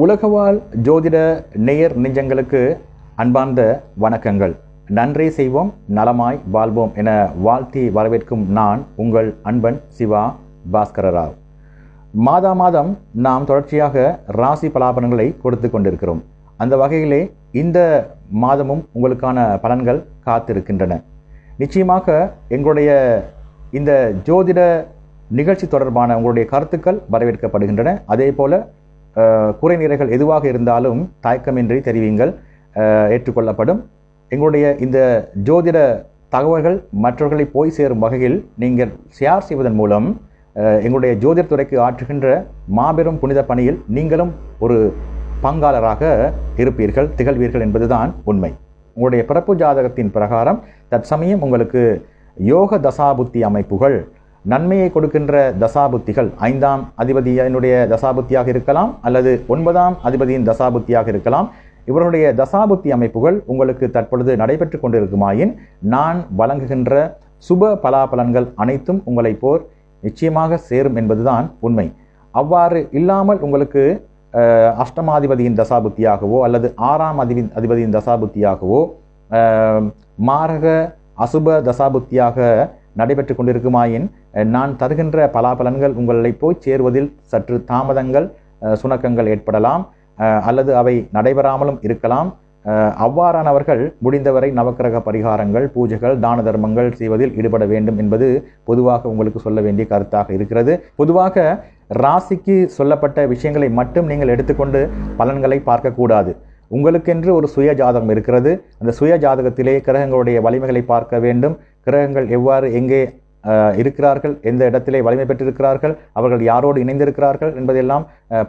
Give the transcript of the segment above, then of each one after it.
உலகவாழ் ஜோதிட நேயர் நெஞ்சங்களுக்கு அன்பார்ந்த வணக்கங்கள். நன்றி செய்வோம் நலமாய் வாழ்வோம் என வாழ்த்தி வரவேற்கும் நான் உங்கள் அன்பன் சிவா பாஸ்கரராவ். மாதா மாதம் நாம் தொடர்ச்சியாக ராசி பலாபலன்களை கொடுத்து கொண்டிருக்கிறோம். அந்த வகையிலே இந்த மாதமும் உங்களுக்கான பலன்கள் காத்திருக்கின்றன. நிச்சயமாக எங்களுடைய இந்த ஜோதிட நிகழ்ச்சி தொடர்பான உங்களுடைய கருத்துக்கள் வரவேற்கப்படுகின்றன. அதே போல குறை நிறைகள் எதுவாக இருந்தாலும் தயக்கமின்றி தெரிவிங்கள். ஏற்றுக்கொள்ளப்படும். எங்களுடைய இந்த ஜோதிட தகவல்கள் மற்றவர்களை போய் சேரும் வகையில் நீங்கள் ஷேர் செய்வதன் மூலம் எங்களுடைய ஜோதிட துறைக்கு ஆற்றுகின்ற மாபெரும் புனித பணியில் நீங்களும் ஒரு பங்காளராக இருப்பீர்கள் திகழ்வீர்கள் என்பதுதான் உண்மை. உங்களுடைய பிறப்பு ஜாதகத்தின் பிரகாரம் தற்சமயம் உங்களுக்கு யோக தசாபுத்தி அமைப்புகள் நன்மையை கொடுக்கின்ற தசாபுத்திகள் ஐந்தாம் அதிபதியினுடைய தசாபுத்தியாக இருக்கலாம் அல்லது ஒன்பதாம் அதிபதியின் தசாபுத்தியாக இருக்கலாம். இவருடைய தசாபுத்தி அமைப்புகள் உங்களுக்கு தற்பொழுது நடைபெற்று கொண்டிருக்குமாயின் நான் வழங்குகின்ற சுப பலாபலன்கள் அனைத்தும் உங்களை போர் நிச்சயமாக சேரும் என்பதுதான் உண்மை. அவ்வாறு இல்லாமல் உங்களுக்கு அஷ்டமாதிபதியின் தசாபுத்தியாகவோ அல்லது ஆறாம் அதிபதி அதிபதியின் தசாபுத்தியாகவோ மாரக அசுப தசாபுத்தியாக நடைபெற்று கொண்டிருக்குமாயின் நான் தருகின்ற பலாபலன்கள் உங்களை போய் சேருவதில் சற்று தாமதங்கள் சுணக்கங்கள் ஏற்படலாம் அல்லது அவை நடைபெறாமலும் இருக்கலாம். அவ்வாறானவர்கள் முடிந்தவரை நவக்கிரக பரிகாரங்கள் பூஜைகள் தான தர்மங்கள் செய்வதில் ஈடுபட வேண்டும் என்பது பொதுவாக உங்களுக்கு சொல்ல வேண்டிய கருத்தாக இருக்கிறது. பொதுவாக ராசிக்கு சொல்லப்பட்ட விஷயங்களை மட்டும் நீங்கள் எடுத்துக்கொண்டு பலன்களை பார்க்கக்கூடாது. உங்களுக்கென்று ஒரு சுய ஜாதகம் இருக்கிறது. அந்த சுய ஜாதகத்திலே கிரகங்களுடைய வலிமைகளை பார்க்க வேண்டும். கிரகங்கள் எவ்வாறு எங்கே இருக்கிறார்கள் எந்த இடத்திலே வலிமை பெற்றிருக்கிறார்கள் அவர்கள் யாரோடு இணைந்திருக்கிறார்கள் என்பதெல்லாம்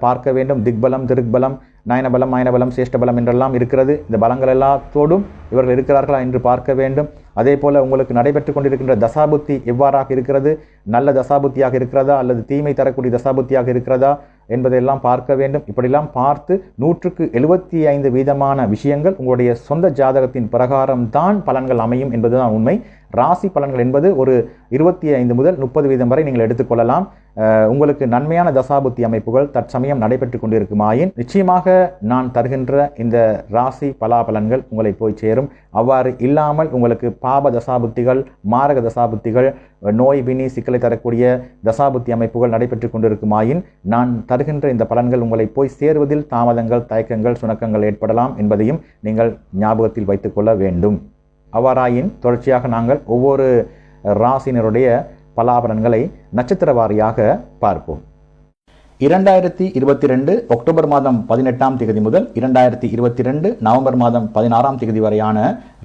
பார்க்க வேண்டும். திக்பலம் திருக்பலம் நயனபலம் மயனபலம் சேஷ்டபலம் என்றெல்லாம் இருக்கிறது. இந்த பலங்கள் எல்லாத்தோடும் இவர்கள் இருக்கிறார்களா என்று பார்க்க வேண்டும். அதே போல் உங்களுக்கு நடைபெற்று கொண்டிருக்கின்ற தசாபுத்தி எவ்வாறாக இருக்கிறது? நல்ல தசாபுத்தியாக இருக்கிறதா? அல்லது தீமை தரக்கூடிய தசாபுத்தியாக இருக்கிறதா? என்பதையெல்லாம் பார்க்க வேண்டும். இப்படியெல்லாம் பார்த்து நூற்றுக்கு எழுபத்தி ஐந்து வீதமான விஷயங்கள் உங்களுடைய சொந்த ஜாதகத்தின் பிரகாரம் தான் பலன்கள் அமையும் என்பதுதான் உண்மை. ராசி பலன்கள் என்பது ஒரு இருபத்தி ஐந்து முதல் முப்பது வீதம் வரை நீங்கள் எடுத்துக்கொள்ளலாம். உங்களுக்கு நன்மையான தசாபுத்தி அமைப்புகள் தற்சமயம் நடைபெற்று கொண்டிருக்குமாயின் நிச்சயமாக நான் தருகின்ற இந்த ராசி பலாபலன்கள் உங்களை போய் சேரும். அவ்வாறு இல்லாமல் உங்களுக்கு பாப தசாபுத்திகள் மாரக தசாபுத்திகள் நோய் பிணி சிக்கலை தரக்கூடிய தசாபுத்தி அமைப்புகள் நடைபெற்று கொண்டிருக்குமாயின் நான் தருகின்ற இந்த பலன்கள் உங்களை போய் சேருவதில் தாமதங்கள் தயக்கங்கள் சுணக்கங்கள் ஏற்படலாம் என்பதையும் நீங்கள் ஞாபகத்தில் வைத்துக்கொள்ள வேண்டும். அவ்வாறாயின் தொடர்ச்சியாக நாங்கள் ஒவ்வொரு ராசினருடைய பலாபலன்களை நட்சத்திர வாரியாக பார்ப்போம். இரண்டாயிரத்தி இருபத்தி ரெண்டு அக்டோபர் மாதம் பதினெட்டாம் தேதி முதல் இரண்டாயிரத்தி இருபத்தி ரெண்டு நவம்பர் மாதம் பதினாறாம் தேதி வரையான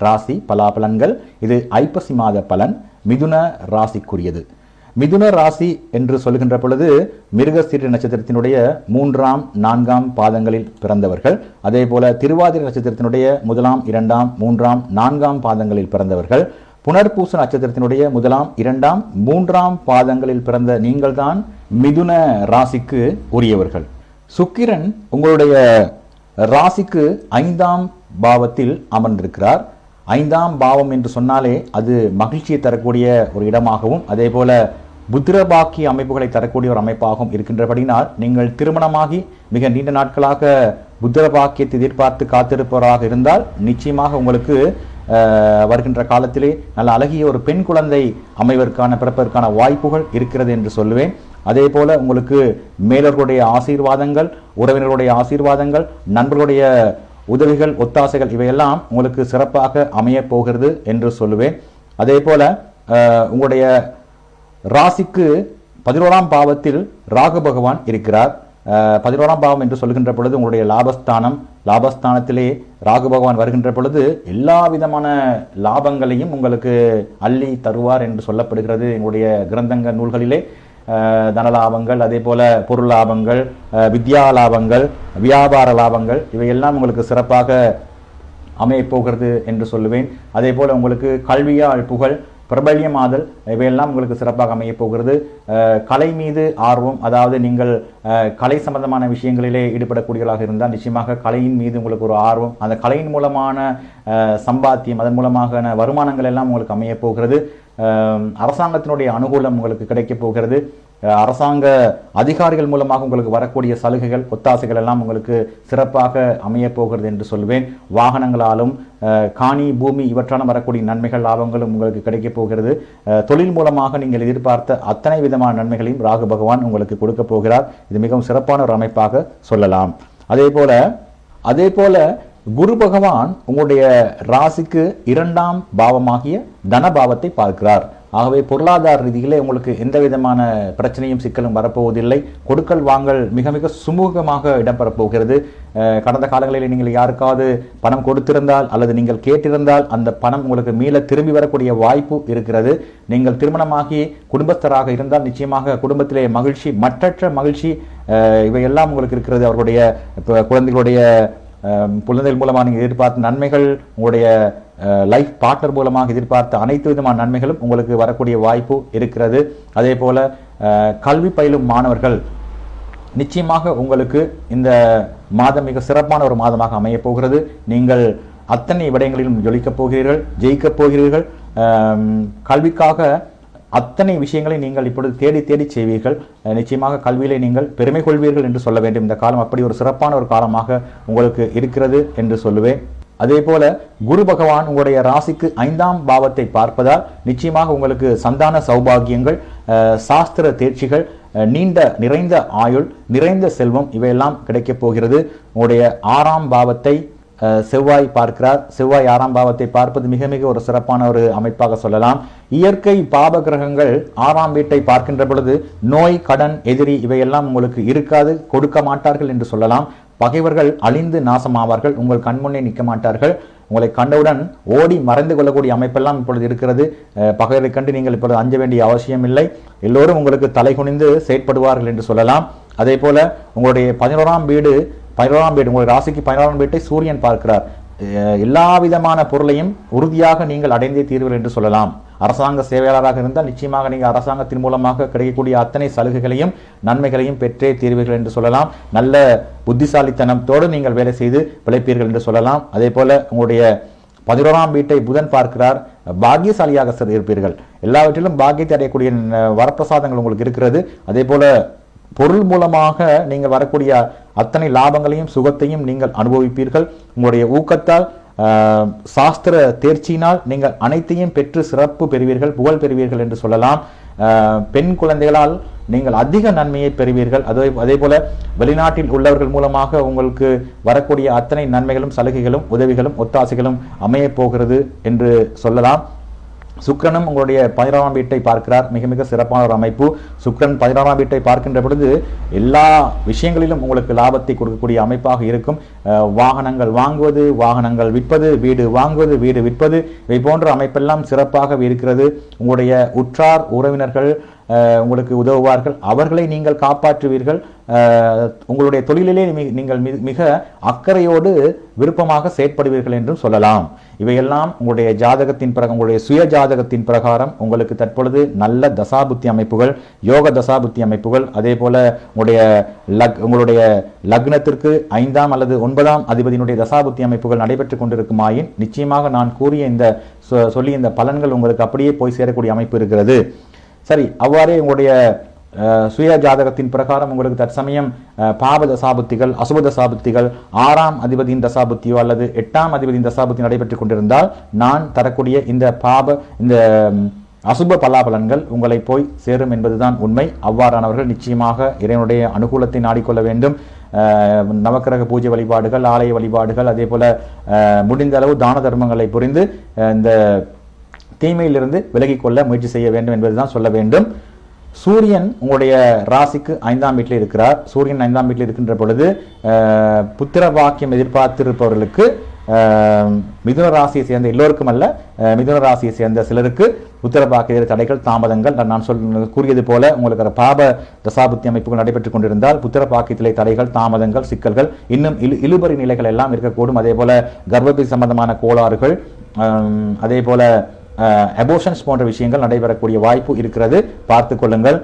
ராசி பலாபலன்கள் இது ஐப்பசி மாத பலன் மிதுன ராசிக்குரியது. மிதுன ராசி என்று சொல்கின்ற பொழுது மிருகசீர நட்சத்திரத்தினுடைய மூன்றாம் நான்காம் பாதங்களில் பிறந்தவர்கள் அதே போல திருவாதிரை நட்சத்திரத்தினுடைய முதலாம் இரண்டாம் மூன்றாம் நான்காம் பாதங்களில் பிறந்தவர்கள் புனர்பூச நட்சத்திரத்தினுடைய முதலாம் இரண்டாம் மூன்றாம் பாதங்களில் பிறந்த நீங்கள்தான் மிதுன ராசிக்கு உரியவர்கள். சுக்கிரன் உங்களுடைய ராசிக்கு ஐந்தாம் பாவத்தில் அமர்ந்திருக்கிறார். ஐந்தாம் பாவம் என்று சொன்னாலே அது மகிழ்ச்சியை தரக்கூடிய ஒரு இடமாகவும் அதே போல புத்திரபாக்கிய அமைப்புகளை தரக்கூடிய ஒரு அமைப்பாகவும் இருக்கின்றபடினால் நீங்கள் திருமணமாகி மிக நீண்ட நாட்களாக புத்திரபாக்கியத்தை எதிர்பார்த்து காத்திருப்பவராக இருந்தால் நிச்சயமாக உங்களுக்கு வருகின்ற காலத்திலே நல்ல அழகிய ஒரு பெண் குழந்தை அமைவதற்கான பிறப்பதற்கான வாய்ப்புகள் இருக்கிறது என்று சொல்லுவேன். அதே போல உங்களுக்கு மேலர்களுடைய ஆசீர்வாதங்கள் உறவினர்களுடைய ஆசீர்வாதங்கள் நண்பர்களுடைய உதவிகள் ஒத்தாசைகள் இவையெல்லாம் உங்களுக்கு சிறப்பாக அமையப் போகிறது என்று சொல்லுவேன். அதே போல உங்களுடைய ராசிக்கு பதினோராம் பாவத்தில் ராகு பகவான் இருக்கிறார். பதினோராம் பாவம் என்று சொல்கின்ற பொழுது உங்களுடைய லாபஸ்தானம் லாபஸ்தானத்திலே ராகு பகவான் வருகின்ற பொழுது எல்லா விதமான லாபங்களையும் உங்களுக்கு அள்ளி தருவார் என்று சொல்லப்படுகிறது. எங்களுடைய கிரந்தங்க நூல்களிலே தனலாபங்கள் தன லாபங்கள் அதே போல பொருள் லாபங்கள் வித்யா லாபங்கள் வியாபார லாபங்கள் இவையெல்லாம் உங்களுக்கு சிறப்பாக அமையப் போகிறது என்று சொல்லுவேன். அதே போல உங்களுக்கு கல்வியால் புகழ் பிரபல்யமாதல் இவையெல்லாம் உங்களுக்கு சிறப்பாக அமையப் போகிறது கலை மீது ஆர்வம் அதாவது நீங்கள் கலை சம்பந்தமான விஷயங்களிலே ஈடுபடக்கூடியவர்களாக இருந்தால் நிச்சயமாக கலையின் மீது உங்களுக்கு ஒரு ஆர்வம் அந்த கலையின் மூலமான சம்பாத்தியம் அதன் மூலமான வருமானங்கள் எல்லாம் உங்களுக்கு அமையப் போகிறது அரசாங்கத்தினுடைய அனுகூலம் உங்களுக்கு கிடைக்கப் போகிறது. அரசாங்க அதிகாரிகள் மூலமாக உங்களுக்கு வரக்கூடிய சலுகைகள் ஒத்தாசைகள் எல்லாம் உங்களுக்கு சிறப்பாக அமையப்போகிறது என்று சொல்வேன் வாகனங்களாலும் காணி பூமி இவற்றாலும் வரக்கூடிய நன்மைகள் லாபங்களும் உங்களுக்கு கிடைக்கப் போகிறது. தொழில் மூலமாக நீங்கள் எதிர்பார்த்த அத்தனை விதமான நன்மைகளையும் ராகு பகவான் உங்களுக்கு கொடுக்க போகிறார். இது மிகவும் சிறப்பான ஒரு அமைப்பாக சொல்லலாம். அதே போல அதே போல குரு பகவான் உங்களுடைய ராசிக்கு இரண்டாம் பாவமாகிய தனபாவத்தை பார்க்கிறார். ஆகவே பொருளாதார ரீதியிலே உங்களுக்கு எந்த விதமான பிரச்சனையும் சிக்கலும் வரப்போவதில்லை. கொடுக்கல் வாங்கல் மிக மிக சுமூகமாக இடம்பெறப்போகிறது கடந்த காலங்களில் நீங்கள் யாருக்காவது பணம் கொடுத்திருந்தால் அல்லது நீங்கள் கேட்டிருந்தால் அந்த பணம் உங்களுக்கு மீள திரும்பி வரக்கூடிய வாய்ப்பு இருக்கிறது. நீங்கள் திருமணமாகி குடும்பஸ்தராக இருந்தால் நிச்சயமாக குடும்பத்திலே மகிழ்ச்சி மற்றற்ற மகிழ்ச்சி இவையெல்லாம் உங்களுக்கு இருக்கிறது. அவர்களுடைய குழந்தைகளுடைய குழந்தைகள் மூலமாக நீங்கள் எதிர்பார்த்த நன்மைகள் உங்களுடைய லைஃப் பார்ட்னர் மூலமாக எதிர்பார்த்த அனைத்து விதமான நன்மைகளும் உங்களுக்கு வரக்கூடிய வாய்ப்பு இருக்கிறது. அதே போல் கல்வி பயிலும் மாணவர்கள் நிச்சயமாக உங்களுக்கு இந்த மாதம் மிக சிறப்பான ஒரு மாதமாக அமையப் போகிறது. நீங்கள் அத்தனை விடயங்களிலும் ஜொலிக்கப் போகிறீர்கள் ஜெயிக்கப் போகிறீர்கள். கல்விக்காக அத்தனை விஷயங்களை நீங்கள் இப்பொழுது தேடி தேடி செய்வீர்கள். நிச்சயமாக கல்வியிலே நீங்கள் பெருமை கொள்வீர்கள் என்று சொல்ல வேண்டும். இந்த காலம் அப்படி ஒரு சிறப்பான ஒரு காலமாக உங்களுக்கு இருக்கிறது என்று சொல்லுவேன். அதே போல குரு பகவான் உங்களுடைய ராசிக்கு ஐந்தாம் பாவத்தை பார்ப்பதால் நிச்சயமாக உங்களுக்கு சந்தான சௌபாகியங்கள் சாஸ்திர தேர்ச்சிகள் நீண்ட நிறைந்த ஆயுள் நிறைந்த செல்வம் இவையெல்லாம் கிடைக்கப் போகிறது. உங்களுடைய ஆறாம் பாவத்தை அஹ், செவ்வாய் பார்க்கிறார். செவ்வாய் ஆறாம் பாவத்தை பார்ப்பது மிக மிக ஒரு சிறப்பான ஒரு அமைப்பாக சொல்லலாம். இயற்கை பாப கிரகங்கள் ஆறாம் வீட்டை பார்க்கின்ற பொழுது நோய் கடன் எதிரி இவையெல்லாம் உங்களுக்கு இருக்காது கொடுக்க மாட்டார்கள் என்று சொல்லலாம். பகைவர்கள் அழிந்து நாசமாவார்கள் உங்கள் கண்முன்னே நிற்க மாட்டார்கள் உங்களை கண்டவுடன் ஓடி மறைந்து கொள்ளக்கூடிய அமைப்பெல்லாம் இப்பொழுது இருக்கிறது. பகைவரை கண்டு நீங்கள் இப்பொழுது அஞ்ச வேண்டிய அவசியம் இல்லை எல்லோரும் உங்களுக்கு தலைகுனிந்து செயற்படுவார்கள் என்று சொல்லலாம். அதே போல உங்களுடைய பதினோராம் வீடு பதினோராம் வீடு உங்களுடைய ராசிக்கு பதினோராம் வீட்டை சூரியன் பார்க்கிறார். எல்லா விதமான பொருளையும் உறுதியாக நீங்கள் அடைந்தே தீர்வீர்கள் என்று சொல்லலாம். அரசாங்க சேவையாளராக இருந்தால் நிச்சயமாக நீங்கள் அரசாங்கத்தின் மூலமாக கிடைக்கக்கூடிய அத்தனை சலுகைகளையும் நன்மைகளையும் பெற்றே தீர்வீர்கள் என்று சொல்லலாம். நல்ல புத்திசாலித்தனத்தோடு நீங்கள் வேலை செய்து பிழைப்பீர்கள் என்று சொல்லலாம். அதே போல உங்களுடைய பதினோராம் வீட்டை புதன் பார்க்கிறார். பாக்கியசாலியாக சிறு இருப்பீர்கள். எல்லாவற்றிலும் பாக்கியத்தை அடையக்கூடிய வரப்பிரசாதங்கள் உங்களுக்கு இருக்கிறது. அதே போல பொருள் மூலமாக நீங்கள் வரக்கூடிய அத்தனை லாபங்களையும் சுகத்தையும் நீங்கள் அனுபவிப்பீர்கள். உங்களுடைய ஊக்கத்தால் சாஸ்திர தேர்ச்சியினால் நீங்கள் அனைத்தையும் பெற்று சிறப்பு பெறுவீர்கள் புகழ் பெறுவீர்கள் என்று சொல்லலாம். பெண் குழந்தைகளால் நீங்கள் அதிக நன்மையை பெறுவீர்கள். அதே அதே போல வெளிநாட்டில் உள்ளவர்கள் மூலமாக உங்களுக்கு வரக்கூடிய அத்தனை நன்மைகளும் சலுகைகளும் உதவிகளும் ஒத்தாசைகளும் அமையப் போகிறது என்று சொல்லலாம். சுக்கரனும் உங்களுடைய பதினாறாம் வீட்டை பார்க்கிறார். மிக மிக சிறப்பான ஒரு அமைப்பு. சுக்கரன் பதினாறாம் வீட்டை பார்க்கின்ற பொழுது எல்லா விஷயங்களிலும் உங்களுக்கு லாபத்தை கொடுக்கக்கூடிய அமைப்பாக இருக்கும். வாகனங்கள் வாங்குவது வாகனங்கள் விற்பது வீடு வாங்குவது வீடு விற்பது இவை போன்ற அமைப்பெல்லாம் சிறப்பாக இருக்கிறது. உங்களுடைய உற்றார் உறவினர்கள் உங்களுக்கு உதவுவார்கள். அவர்களை நீங்கள் காப்பாற்றுவீர்கள். உங்களுடைய தொழிலிலே மி- நீங்கள் மி- மிக அக்கறையோடு விருப்பமாக செயற்படுவீர்கள் என்றும் சொல்லலாம். இவையெல்லாம் உங்களுடைய ஜாதகத்தின் பிறகு உங்களுடைய சுய ஜாதகத்தின் பிரகாரம் உங்களுக்கு தற்பொழுது நல்ல தசாபுத்தி அமைப்புகள் யோக தசாபுத்தி அமைப்புகள் அதே போல உங்களுடைய லக் உங்களுடைய லக்னத்திற்கு ஐந்தாம் அல்லது ஒன்பதாம் அதிபதியினுடைய தசாபுத்தி அமைப்புகள் நடைபெற்றுக் கொண்டிருக்குமாயின் நிச்சயமாக நான் கூறிய இந்த சொ- இந்த பலன்கள் உங்களுக்கு அப்படியே போய் சேரக்கூடிய அமைப்பு இருக்கிறது. சரி அவ்வாறே உங்களுடைய சுய ஜாதகத்தின் பிரகாரம் உங்களுக்கு தற்சமயம் பாப தசாபுத்திகள் அசுப தசாபுத்திகள் ஆறாம் அதிபதியின் தசாபுத்தியோ அல்லது எட்டாம் அதிபதியின் தசாபுத்தி நடைபெற்றுக் கொண்டிருந்தால் நான் தரக்கூடிய இந்த பாப இந்த அசுப பலாபலன்கள் உங்களை போய் சேரும் என்பதுதான் உண்மை. அவ்வாறானவர்கள் நிச்சயமாக இறைவனுடைய அனுகூலத்தை நாடிக்கொள்ள வேண்டும். நவக்கிரக பூஜை வழிபாடுகள் ஆலய வழிபாடுகள் அதே போல முடிந்த அளவு தான தர்மங்களை புரிந்து இந்த தீமையிலிருந்து விலகிக் கொள்ள முயற்சி செய்ய வேண்டும் என்பதுதான் சொல்ல வேண்டும். சூரியன் உங்களுடைய ராசிக்கு ஐந்தாம் வீட்டில் இருக்கிறார். சூரியன் ஐந்தாம் வீட்டில் இருக்கின்ற பொழுது புத்திர வாக்கியம் எதிர்பார்த்திருப்பவர்களுக்கு மிதுன ராசியை சேர்ந்த எல்லோருக்கும் அல்ல மிதுன ராசியை சேர்ந்த சிலருக்கு புத்திர பாக்கிய தடைகள் தாமதங்கள். நான் சொல் கூறியது போல உங்களுக்கு ஒரு பாப தசாபுத்தி அமைப்புகள் நடைபெற்றுக் கொண்டிருந்தால் புத்திர பாக்கியத்திலே தடைகள் தாமதங்கள் சிக்கல்கள் இன்னும் இழு இழுபறி நிலைகள் எல்லாம் இருக்கக்கூடும். அதே போல கர்ப்பப்பை சம்பந்தமான கோளாறுகள் அதே போல அபோஷன்ஸ் போன்ற விஷயங்கள் நடைபெறக்கூடிய வாய்ப்பு இருக்கிறது. பார்த்து கொள்ளுங்கள்.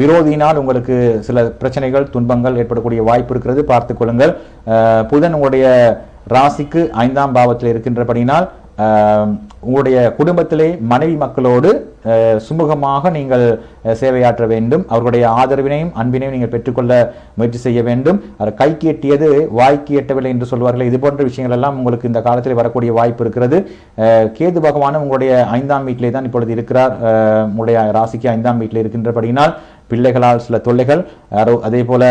விரோதியினால் உங்களுக்கு சில பிரச்சனைகள் துன்பங்கள் ஏற்படக்கூடிய வாய்ப்பு இருக்கிறது. பார்த்து கொள்ளுங்கள். புதன் உங்களுடைய ராசிக்கு ஐந்தாம் பாவத்தில் இருக்கின்றபடினால் உங்களுடைய குடும்பத்திலே மனைவி மக்களோடு சுமூகமாக நீங்கள் சேவையாற்ற வேண்டும். அவர்களுடைய ஆதரவினையும் அன்பினையும் நீங்கள் பெற்றுக்கொள்ள முயற்சி செய்ய வேண்டும். அவர் கைக்கு எட்டியது வாய்க்கு எட்டவில்லை என்று சொல்வார்கள் இது போன்ற விஷயங்கள் எல்லாம் உங்களுக்கு இந்த காலத்தில் வரக்கூடிய வாய்ப்பு இருக்கிறது. கேது பகவானும் உங்களுடைய ஐந்தாம் வீட்டிலே தான் இப்பொழுது இருக்கிறார். உங்களுடைய ராசிக்கு ஐந்தாம் வீட்டில் இருக்கின்றபடியினால் பிள்ளைகளால் சில தொல்லைகள் அதே போல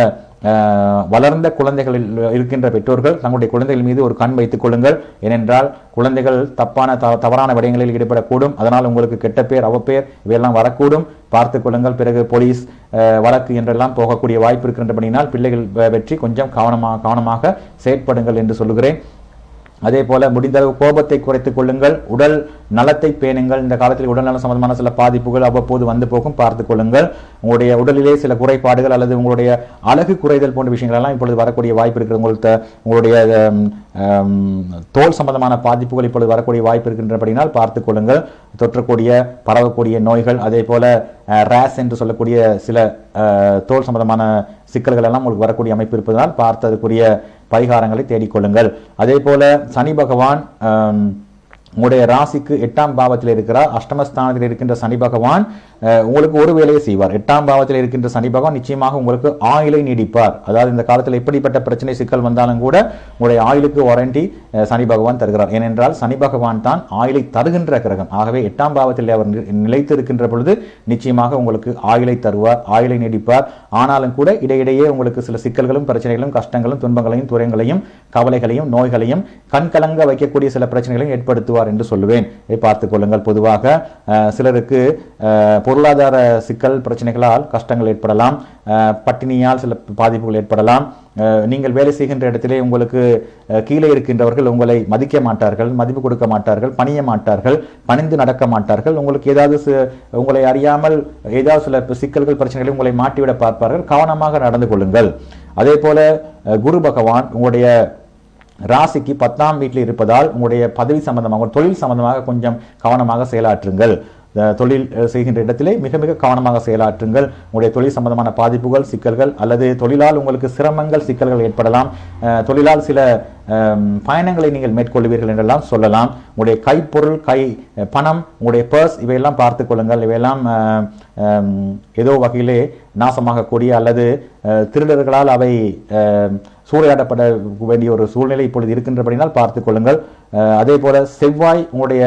வளர்ந்த குழந்தைகளில் இருக்கின்ற பெற்றோர்கள் தங்களுடைய குழந்தைகள் மீது ஒரு கண் வைத்துக் கொள்ளுங்கள். ஏனென்றால் குழந்தைகள் தப்பான த- தவறான விடயங்களில் ஈடுபடக்கூடும். அதனால் உங்களுக்கு கெட்ட பேர் அவப்பேர் இவையெல்லாம் வரக்கூடும். பார்த்துக் கொள்ளுங்கள். பிறகு போலீஸ் வழக்கு என்றெல்லாம் போகக்கூடிய வாய்ப்பு இருக்கின்றபடியினால் பிள்ளைகள் வெற்றி கொஞ்சம் கவனமாக கவனமாக செயற்படுங்கள் என்று சொல்லுகிறேன். அதே போல முடிந்தளவு கோபத்தை குறைத்துக் கொள்ளுங்கள். உடல் நலத்தை பேணுங்கள். இந்த காலத்தில் உடல்நலம் சம்பந்தமான சில பாதிப்புகள் அவ்வப்போது வந்து போகும். பார்த்துக் கொள்ளுங்கள். உங்களுடைய உடலிலே சில குறைபாடுகள் அல்லது உங்களுடைய அழகு குறைதல் போன்ற விஷயங்கள் எல்லாம் இப்பொழுது வரக்கூடிய வாய்ப்பு இருக்கிற உங்களுக்கு உங்களுடைய தோல் சம்பந்தமான பாதிப்புகள் இப்பொழுது வரக்கூடிய வாய்ப்பு இருக்கின்றபடினால் பார்த்துக் கொள்ளுங்கள். தொற்றக்கூடிய பரவக்கூடிய நோய்கள் அதே போல ரேஸ் என்று சொல்லக்கூடிய சில தோல் சம்பந்தமான சிக்கல்கள் எல்லாம் உங்களுக்கு வரக்கூடிய அமைப்பு இருப்பதனால் பார்த்து அதுக்குரிய பரிகாரங்களை தேடிக்கொள்ளுங்கள். அதே போல சனி பகவான் உங்களுடைய ராசிக்கு எட்டாம் பாவத்தில் இருக்கிறார். அஷ்டமஸ்தானத்தில் இருக்கின்ற சனி பகவான் உங்களுக்கு ஒரு வேலையை செய்வார். எட்டாம் பாவத்தில் இருக்கின்ற சனி பகவான் நிச்சயமாக உங்களுக்கு ஆயுளை நீடிப்பார். அதாவது இந்த காலத்தில் எப்படிப்பட்ட பிரச்சனை சிக்கல் வந்தாலும் கூட உங்களுடைய ஆயுளுக்கு வாரண்டி சனி பகவான் தருகிறார். ஏனென்றால் சனி பகவான் தான் ஆயுளை தருகின்ற கிரகம். ஆகவே எட்டாம் பாவத்தில் அவர் நிலைத்து இருக்கின்ற பொழுது நிச்சயமாக உங்களுக்கு ஆயுளை தருவார் ஆயுளை நீடிப்பார். ஆனாலும் கூட இடையிடையே உங்களுக்கு சில சிக்கல்களும் பிரச்சனைகளும் கஷ்டங்களும் துன்பங்களையும் துறைகளையும் கவலைகளையும் நோய்களையும் கண்கலங்க வைக்கக்கூடிய சில பிரச்சனைகளையும் ஏற்படுத்துவார் என்று சொல்லுவேன். இதை கொள்ளுங்கள். பொதுவாக சிலருக்கு பொருளாதார சிக்கல் பிரச்சனைகளால் கஷ்டங்கள் ஏற்படலாம். பட்டினியால் சில பாதிப்புகள் ஏற்படலாம். நீங்கள் வேலை செய்கின்ற இடத்திலே உங்களுக்கு கீழே இருக்கின்றவர்கள் உங்களை மதிக்க மாட்டார்கள் மதிப்பு கொடுக்க மாட்டார்கள் பணிய மாட்டார்கள் பணிந்து நடக்க மாட்டார்கள். உங்களுக்கு ஏதாவது உங்களை அறியாமல் ஏதாவது சில சிக்கல்கள் பிரச்சனைகளை உங்களை மாட்டிவிட பார்ப்பார்கள். கவனமாக நடந்து கொள்ளுங்கள். அதே போல குரு பகவான் உங்களுடைய ராசிக்கு பத்தாம் வீட்டில் இருப்பதால் உங்களுடைய பதவி சம்பந்தமாக உங்கள் தொழில் சம்பந்தமாக கொஞ்சம் கவனமாக செயலாற்றுங்கள். தொழில் செய்கின்ற இடத்திலே மிக மிக கவனமாக செயலாற்றுங்கள். உங்களுடைய தொழில் சம்பந்தமான பாதிப்புகள் சிக்கல்கள் அல்லது தொழிலால் உங்களுக்கு சிரமங்கள் சிக்கல்கள் ஏற்படலாம். தொழிலால் சில பயணங்களை நீங்கள் மேற்கொள்வீர்கள் என்றெல்லாம் சொல்லலாம். உங்களுடைய கைப்பொருள் கை பணம் உங்களுடைய பர்ஸ் இவையெல்லாம் பார்த்து கொள்ளுங்கள். இவையெல்லாம் ஏதோ வகையிலே நாசமாகக்கூடிய அல்லது திருடர்களால் அவை சூறையாடப்பட வேண்டிய ஒரு சூழ்நிலை இப்பொழுது இருக்கின்றபடினால் பார்த்து கொள்ளுங்கள். அதே போல செவ்வாய் உங்களுடைய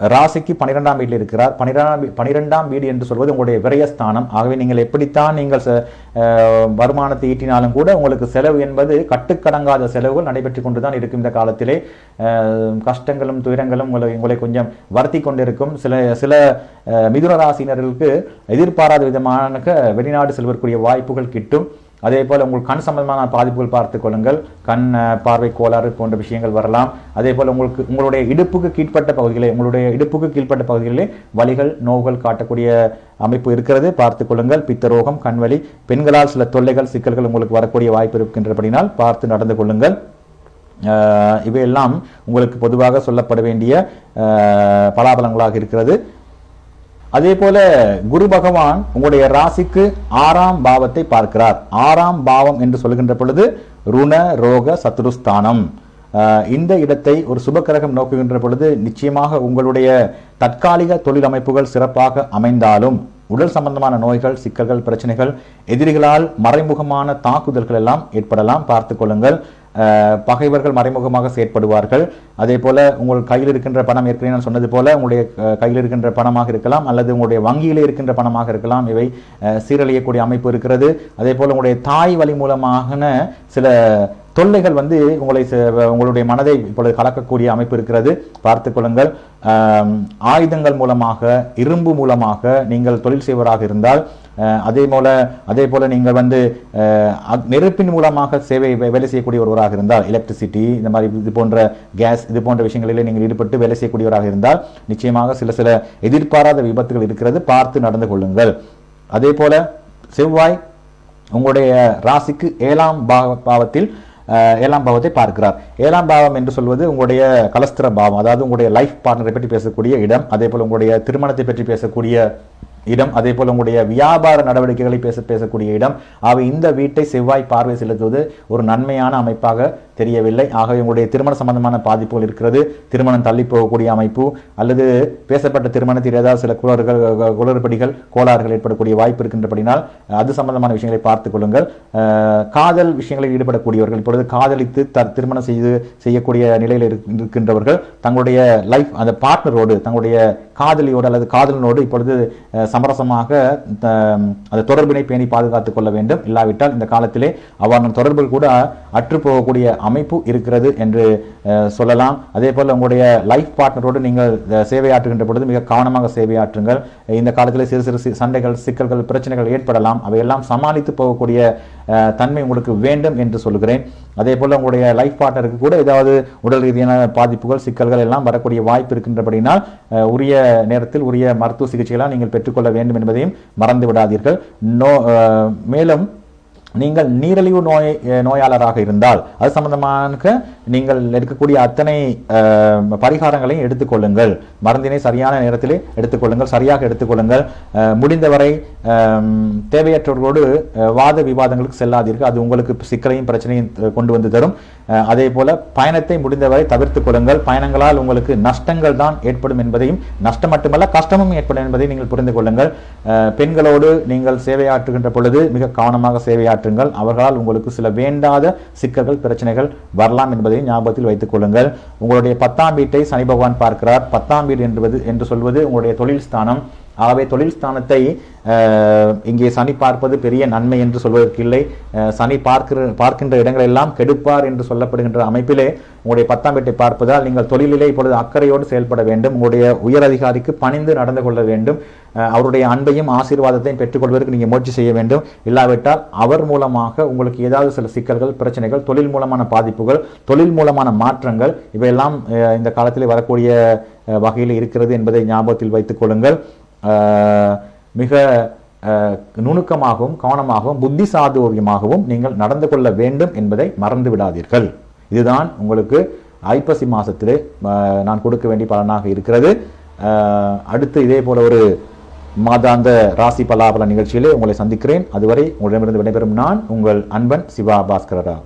ராசிக்கு பன்னிரெண்டாம் வீட்டில் இருக்கிறார். பன்னிரெண்டாம் பன்னிரெண்டாம் வீடு என்று சொல்வது உங்களுடைய விரயஸ்தானம். ஆகவே நீங்கள் எப்படித்தான் நீங்கள் ச- வருமானத்தை ஈட்டினாலும் கூட உங்களுக்கு செலவு என்பது கட்டுக்கடங்காத செலவுகள் நடைபெற்று கொண்டு தான் இருக்கும் இந்த காலத்திலே. கஷ்டங்களும் துயரங்களும் உங்களை உங்களை கொஞ்சம் வருத்தி கொண்டிருக்கும். சில சில மிதுன ராசியினர்களுக்கு எதிர்பாராத விதமான வெளிநாடு செல்வதற்குரிய வாய்ப்புகள் கிட்டும். அதே போல் உங்கள் கண் சம்பந்தமான பாதிப்புகள் பார்த்து கொள்ளுங்கள். கண் பார்வை கோளாறு போன்ற விஷயங்கள் வரலாம். அதே போல் உங்களுக்கு உங்களுடைய இடுப்புக்கு கீழ்ப்பட்ட பகுதிகளே உங்களுடைய இடுப்புக்கு கீழ்ப்பட்ட பகுதிகளிலே வலிகள் நோவுகள் காட்டக்கூடிய அமைப்பு இருக்கிறது. பார்த்து கொள்ளுங்கள். பித்தரோகம் கண்வலி பெண்களால் சில தொல்லைகள் சிக்கல்கள் உங்களுக்கு வரக்கூடிய வாய்ப்பு இருக்கின்றபடினால் பார்த்து நடந்து கொள்ளுங்கள். இவையெல்லாம் உங்களுக்கு பொதுவாக சொல்லப்பட வேண்டிய பலாபலங்களாக இருக்கிறது. அதே போல குரு பகவான் உங்களுடைய ராசிக்கு ஆறாம் பாவத்தை பார்க்கிறார். ஆறாம் பாவம் என்று சொல்கின்ற பொழுது ருண ரோக சத்ருஸ்தானம் இந்த இடத்தை ஒரு சுபக்கிரகம் நோக்குகின்ற பொழுது நிச்சயமாக உங்களுடைய தற்காலிக தொழில் அமைப்புகள் சிறப்பாக அமைந்தாலும் உடல் சம்பந்தமான நோய்கள் சிக்கல்கள் பிரச்சனைகள் எதிரிகளால் மறைமுகமான தாக்குதல்கள் எல்லாம் ஏற்படலாம். பார்த்துக்கொள்ளுங்கள் பகைவர்கள் மறைமுகமாக செயற்படுவார்கள். அதே போல் உங்கள் கையில் இருக்கின்ற பணம் ஏற்கனவே நான் சொன்னது போல உங்களுடைய கையில் இருக்கின்ற பணமாக இருக்கலாம் அல்லது உங்களுடைய வங்கியில் இருக்கின்ற பணமாக இருக்கலாம். இவை சீரழியக்கூடிய அமைப்பு இருக்கிறது. அதே போல் உங்களுடைய தாய் வழி மூலமான சில தொல்லைகள் வந்து உங்களை உங்களுடைய மனதை இப்பொழுது கலக்கக்கூடிய அமைப்பு இருக்கிறது. பார்த்து கொள்ளுங்கள். ஆயுதங்கள் மூலமாக இரும்பு மூலமாக நீங்கள் தொழில் செய்வராக இருந்தால் அதே போல அதே போல நீங்கள் வந்து நெருப்பின் மூலமாக சேவை வேலை செய்யக்கூடிய ஒருவராக இருந்தால் எலக்ட்ரிசிட்டி இந்த மாதிரி இது போன்ற கேஸ் இது போன்ற விஷயங்களிலே நீங்கள் ஈடுபட்டு வேலை செய்யக்கூடியவராக இருந்தால் நிச்சயமாக சில சில எதிர்பாராத விபத்துகள் இருக்கிறது பார்த்து நடந்து கொள்ளுங்கள். அதே போல செவ்வாய் உங்களுடைய ராசிக்கு ஏழாம் பாவ பாவத்தில் ஏழாம் பாவத்தை பார்க்கிறார். ஏழாம் பாவம் என்று சொல்வது உங்களுடைய கலஸ்திர பாவம் அதாவது உங்களுடைய லைஃப் பார்ட்னரை பற்றி பேசக்கூடிய இடம் அதே போல் உங்களுடைய திருமணத்தை பற்றி பேசக்கூடிய இடம் அதே போல உங்களுடைய வியாபார நடவடிக்கைகளை பேச பேசக்கூடிய இடம். அவை இந்த வீட்டை செவ்வாய் பார்வை செலுத்துவது ஒரு நன்மையான அமைப்பாக தெரியவில்லை. ஆகவே உங்களுடைய திருமண சம்பந்தமான பாதிப்புகள் இருக்கிறது. திருமணம் தள்ளி போகக்கூடிய அமைப்பு அல்லது பேசப்பட்ட திருமணத்தில் ஏதாவது சில குளறுகள் குளறுபடிகள் கோளாறுகள் ஏற்படக்கூடிய வாய்ப்பு இருக்கின்றபடினால் அது சம்பந்தமான விஷயங்களை பார்த்துக் கொள்ளுங்கள். காதல் விஷயங்களில் ஈடுபடக்கூடியவர்கள் இப்பொழுது காதலித்து த திருமணம் செய்து செய்யக்கூடிய நிலையில் இருக்கின்றவர்கள் தங்களுடைய லைஃப் அந்த பார்ட்னரோடு தங்களுடைய காதலியோடு அல்லது காதலனோடு இப்பொழுது சமரசமாக அந்த தொடர்பினை பேணி பாதுகாத்துக் கொள்ள வேண்டும். இல்லாவிட்டால் இந்த காலத்திலே அவ்வாறு தொடர்புகள் கூட அற்று போகக்கூடிய அமைப்பு இருக்கிறது என்று சொல்லலாம். அதே போல் உங்களுடைய லைஃப் பார்ட்னரோடு நீங்கள் சேவையாற்றுகின்ற பொழுது மிக கவனமாக சேவையாற்றுங்கள். இந்த காலத்தில் சிறு சிறு சண்டைகள் சிக்கல்கள் பிரச்சனைகள் ஏற்படலாம். அவையெல்லாம் சமாளித்து போகக்கூடிய தன்மை உங்களுக்கு வேண்டும் என்று சொல்கிறேன் அதே போல் உங்களுடைய லைஃப் பார்ட்னருக்கு கூட ஏதாவது உடல் ரீதியான பாதிப்புகள் சிக்கல்கள் எல்லாம் வரக்கூடிய வாய்ப்பு இருக்கின்றபடினால் உரிய நேரத்தில் உரிய மருத்துவ சிகிச்சைகளாக நீங்கள் பெற்றுக்கொள்ள வேண்டும் என்பதையும் மறந்து விடாதீர்கள். நோ மேலும் நீங்கள் நீரிழிவு நோய் நோயாளராக இருந்தால் அது சம்பந்தமாக நீங்கள் எடுக்கக்கூடிய அத்தனை பரிகாரங்களையும் எடுத்துக்கொள்ளுங்கள். மருந்தினை சரியான நேரத்திலே எடுத்துக்கொள்ளுங்கள் சரியாக எடுத்துக்கொள்ளுங்கள். முடிந்தவரை தேவையற்றவர்களோடு வாத விவாதங்களுக்கு செல்லாதீர்கள். அது உங்களுக்கு சிக்கலையும் பிரச்சனையும் கொண்டு வந்து தரும். அதே போல பயணத்தை முடிந்தவரை தவிர்த்துக் கொள்ளுங்கள். பயணங்களால் உங்களுக்கு நஷ்டங்கள் தான் ஏற்படும் என்பதையும் நஷ்டம் மட்டுமல்ல கஷ்டமும் ஏற்படும் என்பதை நீங்கள் புரிந்து கொள்ளுங்கள். பெண்களோடு நீங்கள் சேவையாற்றுகின்ற பொழுது மிக கவனமாக சேவையாற்றுங்கள். அவர்களால் உங்களுக்கு சில வேண்டாத சிக்கல்கள் பிரச்சனைகள் வரலாம் என்பதையும் ஞாபகத்தில் வைத்துக் கொள்ளுங்கள். உங்களுடைய பத்தாம் வீட்டை சனி பகவான் பார்க்கிறார். பத்தாம் வீடு என்பது என்று சொல்வது உங்களுடைய தொழில் ஸ்தானம். ஆகவே தொழில் ஸ்தானத்தை இங்கே சனி பார்ப்பது பெரிய நன்மை என்று சொல்வதற்கு இல்லை. சனி பார்க்கிற பார்க்கின்ற இடங்களெல்லாம் கெடுப்பார் என்று சொல்லப்படுகின்ற அமைப்பிலே உங்களுடைய பத்தாம் வீட்டை பார்ப்பதால் நீங்கள் தொழிலிலே இப்பொழுது அக்கறையோடு செயல்பட வேண்டும். உங்களுடைய உயர் அதிகாரிக்கு பணிந்து நடந்து கொள்ள வேண்டும். அவருடைய அன்பையும் ஆசீர்வாதத்தையும் பெற்றுக்கொள்வதற்கு நீங்கள் முயற்சி செய்ய வேண்டும். இல்லாவிட்டால் அவர் மூலமாக உங்களுக்கு ஏதாவது சில சிக்கல்கள் பிரச்சனைகள் தொழில் மூலமான பாதிப்புகள் தொழில் மூலமான மாற்றங்கள் இவையெல்லாம் இந்த காலத்தில் வரக்கூடிய வகையில் இருக்கிறது என்பதை ஞாபகத்தில் வைத்துக் கொள்ளுங்கள். மிக நுணுக்கமாகவும் கவனமாகவும் புத்தி சாதுரியமாகவும் நீங்கள் நடந்து கொள்ள வேண்டும் என்பதை மறந்து விடாதீர்கள் இதுதான் உங்களுக்கு ஐப்பசி மாதத்தில் நான் கொடுக்க வேண்டிய பலனாக இருக்கிறது. அடுத்து இதே போல ஒரு மாதாந்த ராசி பலாபல நிகழ்ச்சியிலே உங்களை சந்திக்கிறேன். அதுவரை உங்களிடமிருந்து விடைபெறும் நான் உங்கள் அன்பன் சிவா பாஸ்கரராவ்.